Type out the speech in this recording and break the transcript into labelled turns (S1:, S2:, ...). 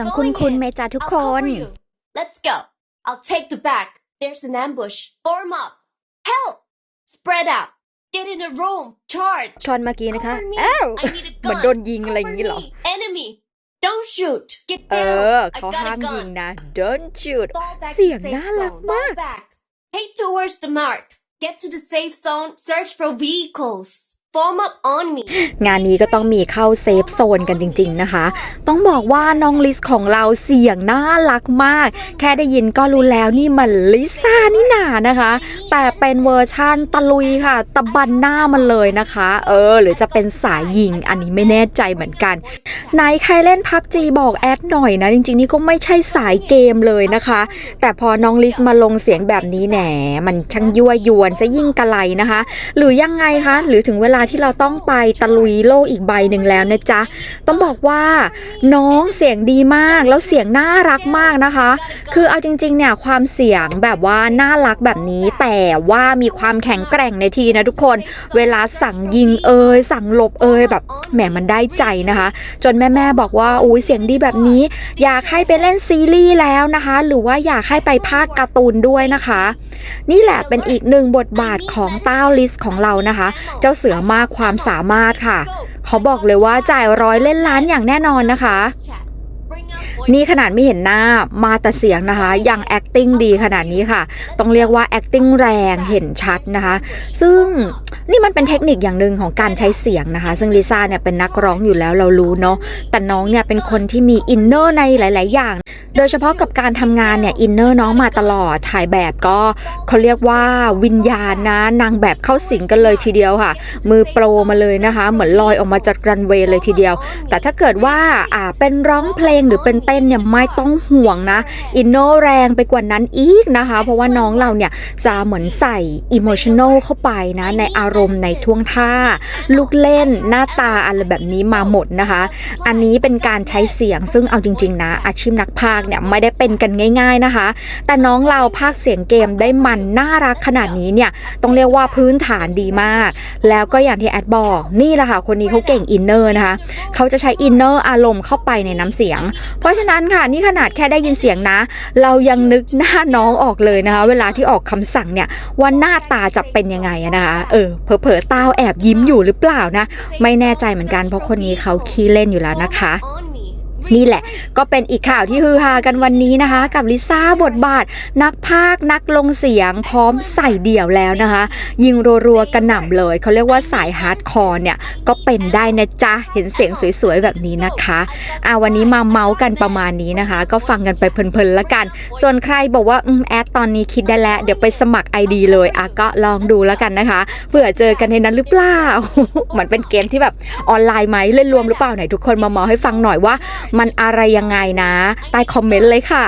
S1: งคุณคุณเมจ้าทุกคน
S2: I'll cover you. Let's go. I'll take the back. There's an ambush. Form up. Help! Spread out. Get in a room. Charge.
S1: ชอนเมื่อกี้นะคะ
S2: Cover me.
S1: อ้าว
S2: I need a
S1: เหมือน
S2: gun.
S1: โดนยิงอะไรอย่างนี้
S2: Cover
S1: เหรอ
S2: me. Enemy. Don't shoot. Get
S1: เอ
S2: down.
S1: อ
S2: I
S1: เขา
S2: got
S1: ห้าม
S2: a
S1: ยิง
S2: gun.
S1: นะ don't shoot
S2: Fall back
S1: เสีย
S2: to
S1: ง
S2: safe
S1: น่ารัก
S2: zone.
S1: มาก
S2: Fall back. Head towards the mark. Get to the safe zone. Search for vehicles. Form up on me.
S1: งานนี้ก็ต้องมีเข้าเซฟโซนกันจริง ๆนะคะ ต้องบอกว่าน้องลิสของเราเสียงน่ารักมาก แค่ได้ยินก็รู้แล้วนี่มันลิซ่านี่นานะคะ แต่เป็นเวอร์ชั่นตะลุยค่ะ ตะบันหน้ามันเลยนะคะ เออ หรือจะเป็นสายยิงอันนี้ไม่แน่ใจเหมือนกันไหนใครเล่นพับจีบอกแอดหน่อยนะ จริง ๆ นี่ก็ไม่ใช่สายเกมเลยนะคะ แต่พอน้องลิสมาลงเสียงแบบนี้แหนมันช่างยั่วยวนซะยิ่งกะไลนะคะ หรือยังไงคะ หรือถึงเวลาที่เราต้องไปตะลุยโลกอีกใบหนึ่งแล้วนะจ๊ะ ต้องบอกว่าน้องเสียงดีมากแล้วเสียงน่ารักมากนะคะ คือเอาจริงๆเนี่ยความเสียงแบบว่าน่ารักแบบนี้ แต่ว่ามีความแข็งแกร่งในทีนะทุกคน เวลาสั่งยิงเอยสั่งหลบเอยแบบแหมมันได้ใจนะคะ จนแม่ๆบอกว่าอุ้ยเสียงดีแบบนี้ อยากให้ไปเล่นซีรีส์แล้วนะคะ หรือว่าอยากให้ไปภาคการ์ตูนด้วยนะคะ นี่แหละเป็นอีกหนึ่งบทบาทของต้าลิสของเรานะคะ เจ้าเสือมากความสามารถค่ะ เขาบอกเลยว่าจ่ายร้อยเล่นล้านอย่างแน่นอนนะคะ นี่ขนาดไม่เห็นหน้ามาแต่เสียงนะคะ ยัง acting ดีขนาดนี้ค่ะ ต้องเรียกว่า acting แรงเห็นชัดนะคะ ซึ่งนี่มันเป็นเทคนิคอย่างหนึ่งของการใช้เสียงนะคะ ซึ่งลิซ่าเนี่ยเป็นนักร้องอยู่แล้วเรารู้เนาะแต่น้องเนี่ยเป็นคนที่มีอินเนอร์ในหลาย ๆ อย่าง โดยเฉพาะกับการทำงานเนี่ยอินเนอร์น้องมาตลอดถ่ายแบบก็เขาเรียกว่าวิญญาณนะนางแบบเข้าสิงกันเลยทีเดียวค่ะ มือโปรมาเลยนะคะ เหมือนลอยออกมาจากรันเวย์เลยทีเดียว แต่ถ้าเกิดว่าอ่าเป็นร้องเพลงหรือเป็นเต้นเนี่ยไม่ต้องห่วงนะอินเนอร์แรงไปกว่านั้นอีกนะคะ เพราะว่าน้องเราเนี่ยจะเหมือนใส่อิโมชัน a l เข้าไปนะในอารมณ์ในท่วงท่า ลูกเล่นหน้าตาอะไรแบบนี้มาหมดนะคะ อันนี้เป็นการใช้เสียงซึ่งเอาจริง ๆ นะ อาชีพนักพากย์เนี่ยไม่ได้เป็นกันง่าย ๆนะคะ แต่น้องเราพากเสียงเกมได้มันน่ารักขนาดนี้เนี่ยต้องเรียกว่าพื้นฐานดีมาก แล้วก็อย่างที่แอดบอกนี่แหละค่ะคนนี้เขาเก่งอินเนอร์นะคะเขาจะใช้อินเนอร์อารมณ์เข้าไปในน้ำเสียง เพราะฉะนั้นค่ะนี่ขนาดแค่ได้ยินเสียงนะ เรายังนึกหน้าน้องออกเลยนะคะ เวลาที่ออกคำสั่งเนี่ยว่าหน้าตาจะเป็นยังไงนะคะเออเผลอๆตาวแอบยิ้มอยู่หรือเปล่านะ ไม่แน่ใจเหมือนกันเพราะคนนี้เขาขี้เล่นอยู่แล้วนะคะ นี่แหละ ก็เป็นอีกข่าวที่ฮือฮากันวันนี้นะคะ กับลิซ่าบทบาท นักพากนักลงเสียงพร้อมใส่เดี่ยวแล้วนะคะ ยิงรัวๆกระหน่ำเลย เขาเรียกว่าสายฮาร์ดคอร์เนี่ย ก็เป็นได้นะจ๊ะ เห็นเสียงสวยๆ แบบนี้นะคะอ่าวันนี้มาเมาส์กันประมาณนี้นะคะ ก็ฟังกันไปเพลินๆละกัน ส่วนใครบอกว่าอืมแอดตอนนี้คิดได้แล้ว เดี๋ยวไปสมัคร ID เลยอะก็ลองดูแล้วกันนะคะเผื่อเจอกันในนั้นหรือเปล่าเหมือนเป็นเกมที่แบบออนไลน์ไหมเล่นรวมหรือเปล่าไหนทุกคนมาเมาให้ฟังหน่อยว่ามันอะไรยังไงนะ ใต้คอมเมนต์เลยค่ะ